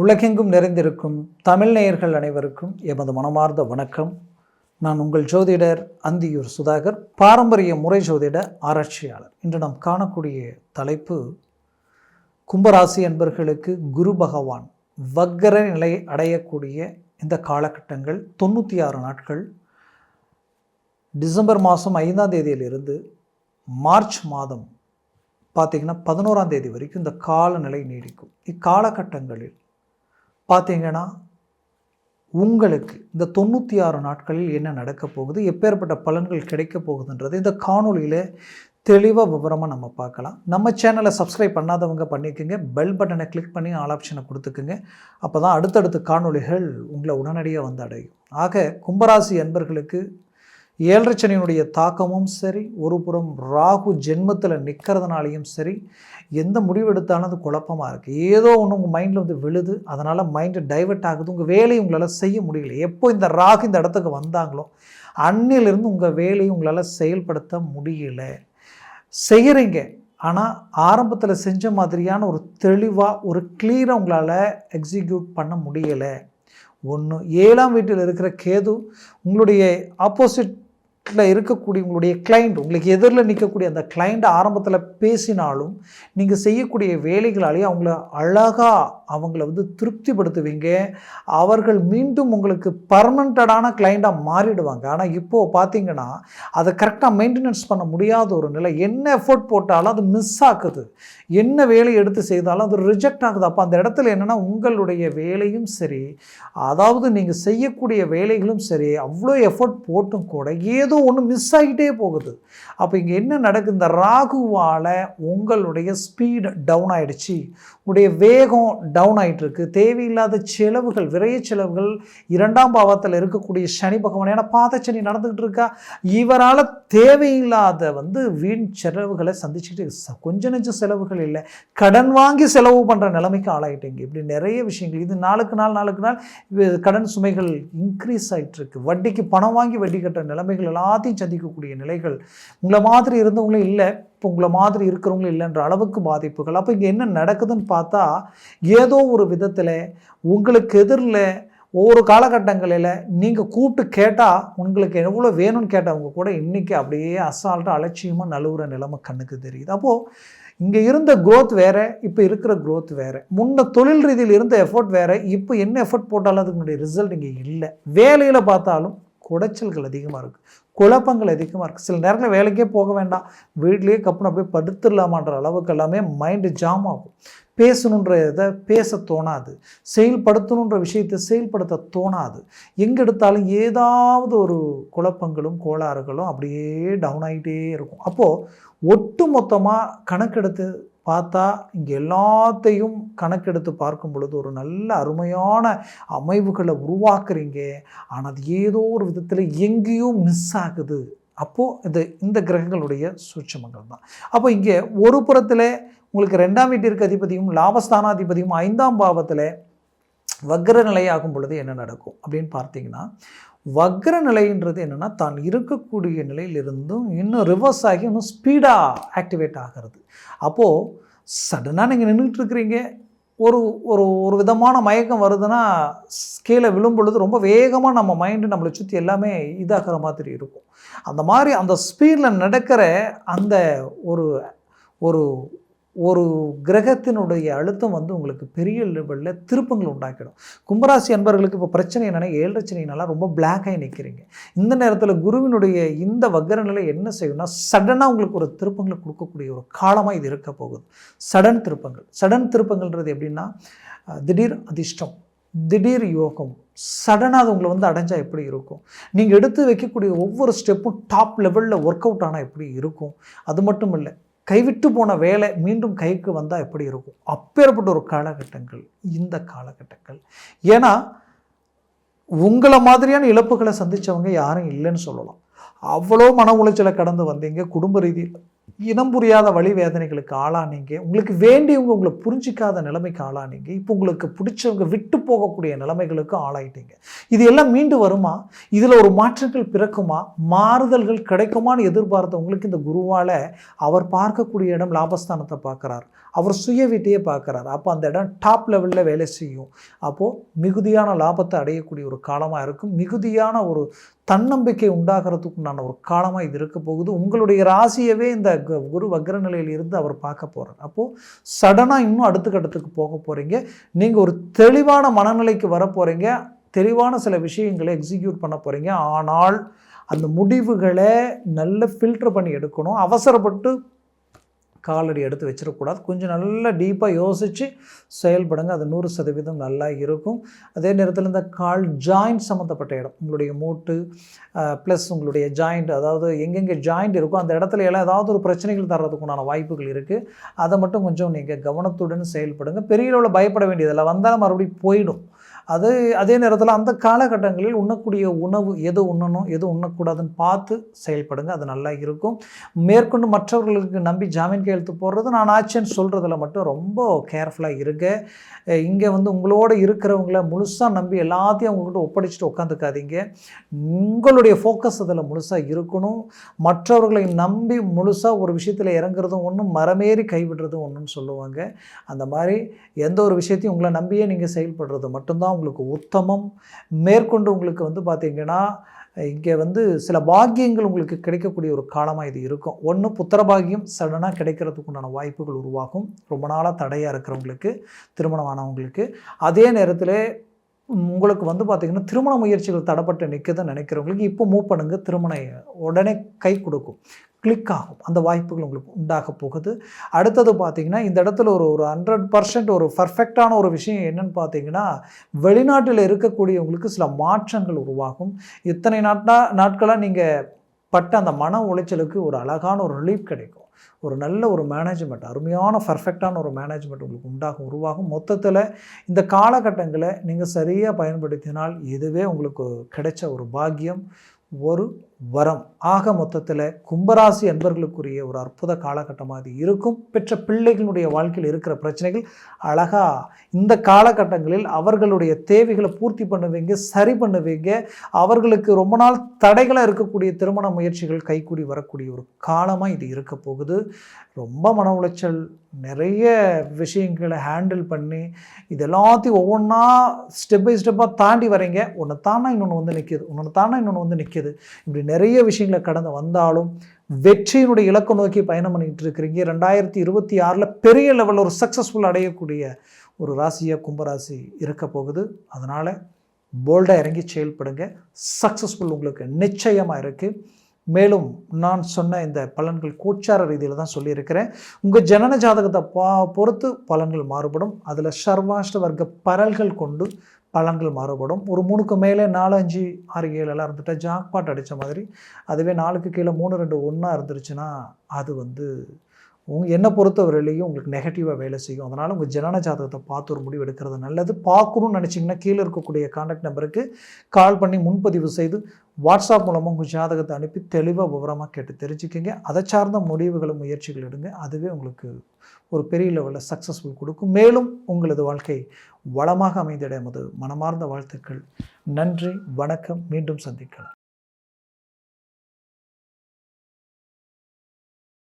உலகெங்கும் நிறைந்திருக்கும் தமிழ் நேயர்கள் அனைவருக்கும் எமது மனமார்ந்த வணக்கம். நான் உங்கள் ஜோதிடர் அந்தியூர் சுதாகர் பாரம்பரிய முறை ஜோதிட ஆராய்ச்சியாளர். இன்று நாம் காணக்கூடிய தலைப்பு கும்பராசி என்பர்களுக்கு குரு பகவான் வக்கர நிலை அடையக்கூடிய இந்த காலகட்டங்கள் தொண்ணூற்றி ஆறு நாட்கள் டிசம்பர் மாதம் ஐந்தாம் தேதியிலிருந்து மார்ச் மாதம் பார்த்தீங்கன்னா பதினோராம் தேதி வரைக்கும் இந்த காலநிலை நீடிக்கும். இக்காலகட்டங்களில் பார்த்தீங்கன்னா உங்களுக்கு இந்த தொண்ணூற்றி ஆறு நாட்களில் என்ன நடக்க போகுது எப்பேற்பட்ட பலன்கள் கிடைக்க போகுதுன்றது இந்த காணொலியில் தெளிவாக விவரமாக நம்ம பார்க்கலாம். நம்ம சேனலை சப்ஸ்கிரைப் பண்ணாதவங்க பண்ணிக்கோங்க பெல் பட்டனை கிளிக் பண்ணி ஆல் ஆப்ஷனை கொடுத்துக்குங்க. அப்போ தான் அடுத்தடுத்த காணொளிகள் உங்களை உடனடியாக வந்து அடையும். ஆக கும்பராசி அன்பர்களுக்கு ஏழரை சனியினுடைய தாக்கமும் சரி ஒரு புறம் ராகு ஜென்மத்தில் நிற்கிறதுனாலையும் சரி எந்த முடிவு எடுத்தாலும் அது குழப்பமாக இருக்குது ஏதோ ஒன்று உங்கள் மைண்டில் வந்து விழுது அதனால் மைண்டு டைவெர்ட் ஆகுது உங்கள் வேலையை உங்களால் செய்ய முடியல. எப்போ இந்த ராகு இந்த இடத்துக்கு வந்தாங்களோ அன்னிலிருந்து உங்கள் வேலையை உங்களால் செயல்படுத்த முடியல. செய்கிறீங்க ஆனால் ஆரம்பத்தில் செஞ்ச மாதிரியான ஒரு தெளிவாக ஒரு கிளியராக உங்களால் எக்ஸிக்யூட் பண்ண முடியலை. ஒன்று ஏழாம் வீட்டில் இருக்கிற கேது உங்களுடைய ஆப்போசிட் இருக்கக்கூடிய உங்களுடைய கிளைண்ட் உங்களுக்கு எதிரில் நிற்கக்கூடிய அந்த கிளைண்ட் ஆரம்பத்தில் பேசினாலும் நீங்கள் செய்யக்கூடிய வேலைகளாலேயே அவங்கள அழகாக அவங்கள வந்து திருப்திப்படுத்துவீங்க. அவர்கள் மீண்டும் உங்களுக்கு பர்மனண்டடான கிளைண்ட்டாக மாறிடுவாங்க. ஆனால் இப்போது பார்த்தீங்கன்னா அதை கரெக்டாக மெயின்டெனன்ஸ் பண்ண முடியாத ஒரு நிலை. என்ன எஃபோர்ட் போட்டாலும் அது மிஸ் ஆகுது என்ன வேலை எடுத்து செய்தாலும் அது ரிஜெக்ட் ஆகுது. அப்போ அந்த இடத்துல என்னென்னா உங்களுடைய வேலையும் சரி அதாவது நீங்கள் செய்யக்கூடிய வேலைகளும் சரி அவ்வளோ எஃபோர்ட் போட்டும் கூட ஏதோ ஒன்று மிஸ் ஆகிட்டே போகுது. அப்போ இங்கே என்ன நடக்குது? இந்த ராகுவால் உங்களுடைய ஸ்பீடு டவுன் ஆகிடுச்சு உங்களுடைய வேகம் டவுன் ஆகிட்டு இருக்கு தேவையில்லாத செலவுகள் விரைய செலவுகள் இரண்டாம் பாவத்தில் இருக்கக்கூடிய சனி பகவான் ஏன்னா பாதச்சனி நடந்துக்கிட்டு இருக்கா? இவரால் தேவையில்லாத வந்து வீண் செலவுகளை சந்திச்சுக்கிட்டு கொஞ்ச நெஞ்ச செலவுகள் இல்லை. கடன் வாங்கி செலவு பண்ணுற நிலைமைக்கு ஆளாயிட்டீங்க. இப்படி நிறைய விஷயங்கள். இது நாளுக்கு நாள் நாளுக்கு நாள் கடன் சுமைகள் இன்க்ரீஸ் ஆகிட்டு இருக்கு வட்டிக்கு பணம் வாங்கி வட்டி கட்டுற நிலைமைகள் எல்லாத்தையும் சந்திக்கக்கூடிய நிலைகள் உங்களை மாதிரி இருந்தவங்களும் இல்லை. இப்போ உங்களை மாதிரி இருக்கிறவங்களும் இல்லைன்ற அளவுக்கு பாதிப்புகள். அப்போ இங்கே என்ன நடக்குதுன்னு பார்த்தா ஏதோ ஒரு விதத்தில் உங்களுக்கு எதிரில் ஒவ்வொரு காலகட்டங்களில் நீங்கள் கூப்பிட்டு கேட்டால் உங்களுக்கு எவ்வளோ வேணும்னு கேட்டவங்க கூட இன்றைக்கி அப்படியே அசால்ட்டாக அலட்சியமாக நழுவுற நிலைமை கண்ணுக்கு தெரியுது. அப்போது இங்கே இருந்த க்ரோத் வேறு இப்போ இருக்கிற க்ரோத் வேறு. முன்ன தொழில் ரீதியில் இருந்த எஃபர்ட் வேறு. இப்போ என்ன எஃபோர்ட் போட்டாலும் அதுக்குடைய ரிசல்ட் இங்கே இல்லை. வேலையில் பார்த்தாலும் குடைச்சல்கள் அதிகமாக இருக்குது குழப்பங்கள் அதிகமாக இருக்குது சில நேரங்களில் வேலைக்கே போக வேண்டாம். வீட்லேயே கப்புன்னு அப்படியே படுத்துடலாமான்ற அளவுக்கு எல்லாமே மைண்டு ஜாம் ஆகும். பேசணுன்ற இதை பேச தோணாது. செயல்படுத்தணுன்ற விஷயத்தை செயல்படுத்த தோணாது. எங்கே எடுத்தாலும் ஏதாவது ஒரு குழப்பங்களும் கோளாறுகளும் அப்படியே டவுன் ஆகிட்டே இருக்கும். அப்போது ஒட்டு மொத்தமாக கணக்கெடுத்து பார்த்தா இங்கே எல்லாத்தையும் கணக்கெடுத்து பார்க்கும் பொழுது ஒரு நல்ல அருமையான அமைவுகளை உருவாக்குறீங்க. ஆனால் அது ஏதோ ஒரு விதத்தில் எங்கேயோ மிஸ் ஆகுது. அப்போது இது இந்த கிரகங்களுடைய சூட்சமங்கள் தான். அப்போ இங்கே ஒரு புறத்தில் உங்களுக்கு ரெண்டாம் வீட்டிற்கு அதிபதியும் லாபஸ்தானாதிபதியும் ஐந்தாம் பாவத்தில் வக்ர நிலையாகும் பொழுது என்ன நடக்கும் அப்படின்னு பார்த்தீங்கன்னா வக்ர நிலைன்றது என்னென்னா தான் இருக்கக்கூடிய நிலையிலிருந்தும் இன்னும் ரிவர்ஸ் ஆகி இன்னும் ஸ்பீடாக ஆக்டிவேட் ஆகிறது. அப்போது சடனாக நீங்கள் நின்றுட்டு இருக்கிறீங்க ஒரு ஒரு ஒரு விதமான மயக்கம் வருதுன்னா கீழே விழும் பொழுது ரொம்ப வேகமாக நம்ம மைண்டு நம்மளை சுற்றி எல்லாமே இதாகிற மாதிரி இருக்கும். அந்த மாதிரி அந்த ஸ்பீடில் நடக்கிற அந்த ஒரு ஒரு ஒரு கிரகத்தினுடைய அழுத்தம் வந்து உங்களுக்கு பெரிய லெவலில் திருப்பங்கள் உண்டாக்கிடும். கும்பராசி அன்பர்களுக்கு இப்போ பிரச்சனை என்னென்னா ஏழரச்சனைனால ரொம்ப பிளாக்காகி நிற்கிறீங்க இந்த நேரத்தில் குருவினுடைய இந்த வக்கர நிலை என்ன செய்யும்னா சடனாக உங்களுக்கு ஒரு திருப்பங்களை கொடுக்கக்கூடிய ஒரு காலமாக இது இருக்க போகுது. சடன் திருப்பங்கள். சடன் திருப்பங்கள்ன்றது எப்படின்னா திடீர் அதிர்ஷ்டம் திடீர் யோகம். சடனாக அது உங்களை வந்து அடைஞ்சால் எப்படி இருக்கும்? நீங்கள் எடுத்து வைக்கக்கூடிய ஒவ்வொரு ஸ்டெப்பும் டாப் லெவலில் ஒர்க் அவுட் ஆனால் எப்படி இருக்கும்? அது மட்டும் இல்லை கைவிட்டு போன வேலை மீண்டும் கைக்கு வந்தால் எப்படி இருக்கும்? அப்பேற்பட்ட ஒரு காலகட்டங்கள் இந்த காலகட்டங்கள். ஏன்னா உங்களை மாதிரியான இழப்புகளை சந்திச்சவங்க யாரும் இல்லைன்னு சொல்லலாம். அவ்வளோ மன உளைச்சலை கடந்து வந்தீங்க குடும்ப ரீதியில். இனம் புரியாத வழி வேதனைகளுக்கு ஆளானீங்க. உங்களுக்கு வேண்டியவங்க உங்களை புரிஞ்சிக்காத நிலைமைக்கு ஆளானீங்க. இப்போ உங்களுக்கு பிடிச்சவங்க விட்டு போகக்கூடிய நிலைமைகளுக்கு ஆளாயிட்டீங்க. இது எல்லாம் மீண்டு வருமா? இதில் ஒரு மாற்றங்கள் பிறக்குமா? மாறுதல்கள் கிடைக்குமான்னு எதிர்பார்த்த உங்களுக்கு இந்த குருவால் அவர் பார்க்கக்கூடிய இடம் லாபஸ்தானத்தை பார்க்குறார். அவர் சுய வீட்டையே பார்க்குறார். அப்போ அந்த இடம் டாப் லெவலில் வேலை செய்யும். அப்போது மிகுதியான லாபத்தை அடையக்கூடிய ஒரு காலமாக இருக்கும். மிகுதியான ஒரு தன்னம்பிக்கை உண்டாகிறதுக்கு நான் ஒரு காலமாக இது இருக்க போகுது. உங்களுடைய ராசியவே இந்த குரு வக்ர நிலையில் இருந்து அவர் பார்க்க போகிறார் அப்போது சடனாக இன்னும் அடுத்த கட்டத்துக்கு போக போகிறீங்க நீங்கள் ஒரு தெளிவான மனநிலைக்கு வர போகிறீங்க தெளிவான சில விஷயங்களை எக்ஸிக்யூட் பண்ண போகிறீங்க ஆனால் அந்த முடிவுகளை நல்ல ஃபில்டர் பண்ணி எடுக்கணும். அவசரப்பட்டு காலடி எடுத்து வச்சிடக்கூடாது. கொஞ்சம் நல்லா டீப்பாக யோசித்து செயல்படுங்க. அது நூறு சதவீதம் நல்லா இருக்கும். அதே நேரத்தில் இந்த கால் ஜாயிண்ட் சம்மந்தப்பட்ட இடம் உங்களுடைய மூட்டு ப்ளஸ் உங்களுடைய ஜாயிண்ட் அதாவது எங்கெங்கே ஜாயிண்ட் இருக்கோ அந்த இடத்துல எல்லாம் ஏதாவது ஒரு பிரச்சனைகள் தர்றதுக்குண்டான வாய்ப்புகள் இருக்குது அதை மட்டும் கொஞ்சம் நீங்கள் கவனத்துடன் செயல்படுங்க. பெரிய அளவில் பயப்பட வேண்டியதில்லை. வந்தாலும் மறுபடியும் போயிடும். அது அதே நேரத்தில் அந்த காலகட்டங்களில் உண்ணக்கூடிய உணவு எது உண்ணணும் எது உண்ணக்கூடாதுன்னு பார்த்து செயல்படுங்க. அது நல்லா இருக்கும். மேற்கொண்டு மற்றவர்களுக்கு நம்பி ஜாமீன் கையெழுத்து போடுறது நான் ஆச்சுன்னு சொல்கிறதுல மட்டும் ரொம்ப கேர்ஃபுல்லாக இருங்க. இங்கே வந்து உங்களோட இருக்கிறவங்கள முழுசாக நம்பி எல்லாத்தையும் அவங்கக்கிட்ட ஒப்படைச்சிட்டு உட்காந்துக்காதீங்க உங்களுடைய ஃபோக்கஸ் அதில் முழுசாக இருக்கணும். மற்றவர்களை நம்பி முழுசாக ஒரு விஷயத்தில் இறங்குறதும் ஒன்றும் மரமேறி கைவிடுறதும் ஒன்றுன்னு சொல்லுவாங்க. அந்த மாதிரி எந்த ஒரு விஷயத்தையும் உங்களை நம்பியே நீங்கள் செயல்படுறது மட்டும்தான் உங்களுக்கு உத்தமம். மேற்கொண்டு உங்களுக்கு வந்து பார்த்தீங்கன்னா இங்கே வந்து சில பாக்கியங்கள் உங்களுக்கு கிடைக்கக்கூடிய ஒரு காலமாக இது இருக்கும். ஒன்று புத்திர பாக்கியம் சடனாக கிடைக்கிறதுக்கு உண்டான வாய்ப்புகள் உருவாகும். ரொம்ப நாளாக தடையாக இருக்கிறவங்களுக்கு திருமணமானவங்களுக்கு. அதே நேரத்தில் உங்களுக்கு வந்து பார்த்திங்கன்னா திருமண முயற்சிகள் தடப்பட்டு நிற்குதுன்னு நினைக்கிறவங்களுக்கு இப்போ மூவ் பண்ணுங்க. திருமணம் உடனே கை கொடுக்கும். கிளிக் ஆகும். அந்த வாய்ப்புகள் உங்களுக்கு உண்டாக போகுது. அடுத்தது பார்த்தீங்கன்னா இந்த இடத்துல ஒரு ஒரு ஹண்ட்ரட் பர்சன்ட் ஒரு பர்ஃபெக்டான ஒரு விஷயம் என்னன்னு பார்த்தீங்கன்னா வெளிநாட்டில் இருக்கக்கூடியவங்களுக்கு சில மாற்றங்கள் உருவாகும். இத்தனை நாட்டா நாட்களாக நீங்கள் பட்ட அந்த மன உளைச்சலுக்கு ஒரு அழகான ஒரு ரிலீஃப் கிடைக்கும். ஒரு நல்ல ஒரு மேனேஜ்மெண்ட் அருமையான பர்ஃபெக்டான ஒரு மேனேஜ்மெண்ட் உங்களுக்கு உண்டாகும் உருவாகும். மொத்தத்தில் இந்த காலகட்டங்களை நீங்கள் சரியாக பயன்படுத்தினால் இதுவே உங்களுக்கு கிடைச்ச ஒரு பாக்கியம். ஒரு வரம். ஆக மொத்தத்தில் கும்பராசி அன்பர்களுக்குரிய ஒரு அற்புத காலகட்டமாக இது இருக்கும். பெற்ற பிள்ளைகளுடைய வாழ்க்கையில் இருக்கிற பிரச்சனைகள் அழகாக இந்த காலகட்டங்களில் அவர்களுடைய தேவைகளை பூர்த்தி பண்ணுவீங்க சரி பண்ணுவீங்க. அவர்களுக்கு ரொம்ப நாள் தடைகளாக இருக்கக்கூடிய திருமண முயற்சிகள் கைக்கூடி வரக்கூடிய ஒரு காலமாக இது இருக்க போகுது. ரொம்ப மன உளைச்சல் நிறைய விஷயங்களை ஹேண்டில் பண்ணி இது எல்லாத்தையும் ஒவ்வொன்றா ஸ்டெப் பை ஸ்டெப்பாக தாண்டி வரீங்க. ஒன்று தானா இன்னொன்று வந்து நிற்கிது ஒன்று தானா இன்னொன்று வந்து நிற்கிது இப்படி நிறைய விஷயங்களை கடந்து வந்தாலும் வெற்றியினுடைய இலக்கு நோக்கி பயணம் பண்ணிட்டு இருக்கிறீங்க. ரெண்டாயிரத்தி இருபத்தி ஆறில் பெரிய லெவலில் ஒரு சக்ஸஸ்ஃபுல் அடையக்கூடிய ஒரு ராசியாக கும்பராசி இருக்க போகுது. அதனால் போல்டாக இறங்கி செயல்படுங்க. சக்ஸஸ்ஃபுல் உங்களுக்கு நிச்சயமாக இருக்குது மேலும் நான் சொன்ன இந்த பலன்கள் கோச்சார ரீதியில் தான் சொல்லியிருக்கிறேன். உங்கள் ஜனன ஜாதகத்தை பா பொறுத்து பலன்கள் மாறுபடும். அதில் சர்வாஷ்ட வர்க்க பரல்கள் கொண்டு பலன்கள் மாறுபடும். ஒரு மூணுக்கு மேலே நாலு அஞ்சு ஆறு ஏழெல்லாம் இருந்துட்டா ஜாக்பாட் அடித்த மாதிரி. அதுவே நாலுக்கு கீழே மூணு ரெண்டு ஒன்றா இருந்துருச்சுன்னா அது வந்து உங்க என்னை பொறுத்தவரையிலையும் உங்களுக்கு நெகட்டிவாக வேலை செய்யும். அதனால் உங்கள் ஜனன ஜாதகத்தை பார்த்து ஒரு முடிவு எடுக்கிறது நல்லது. பார்க்கணும்னு நினச்சிங்கன்னா கீழே இருக்கக்கூடிய காண்டாக்ட் நம்பருக்கு கால் பண்ணி முன்பதிவு செய்து வாட்ஸ்அப் மூலமாக உங்கள் ஜாதகத்தை அனுப்பி தெளிவாக விவரமாக கேட்டு தெரிஞ்சுக்கங்க. அதை சார்ந்த முடிவுகளும் முயற்சிகள் எடுங்க. அதுவே உங்களுக்கு ஒரு பெரிய லெவலில் சக்ஸஸ்ஃபுல் கொடுக்கும். மேலும் உங்களது வாழ்க்கை வளமாக அமைந்திட எமது மனமார்ந்த வாழ்த்துக்கள். நன்றி வணக்கம். மீண்டும் சந்திக்கலாம்.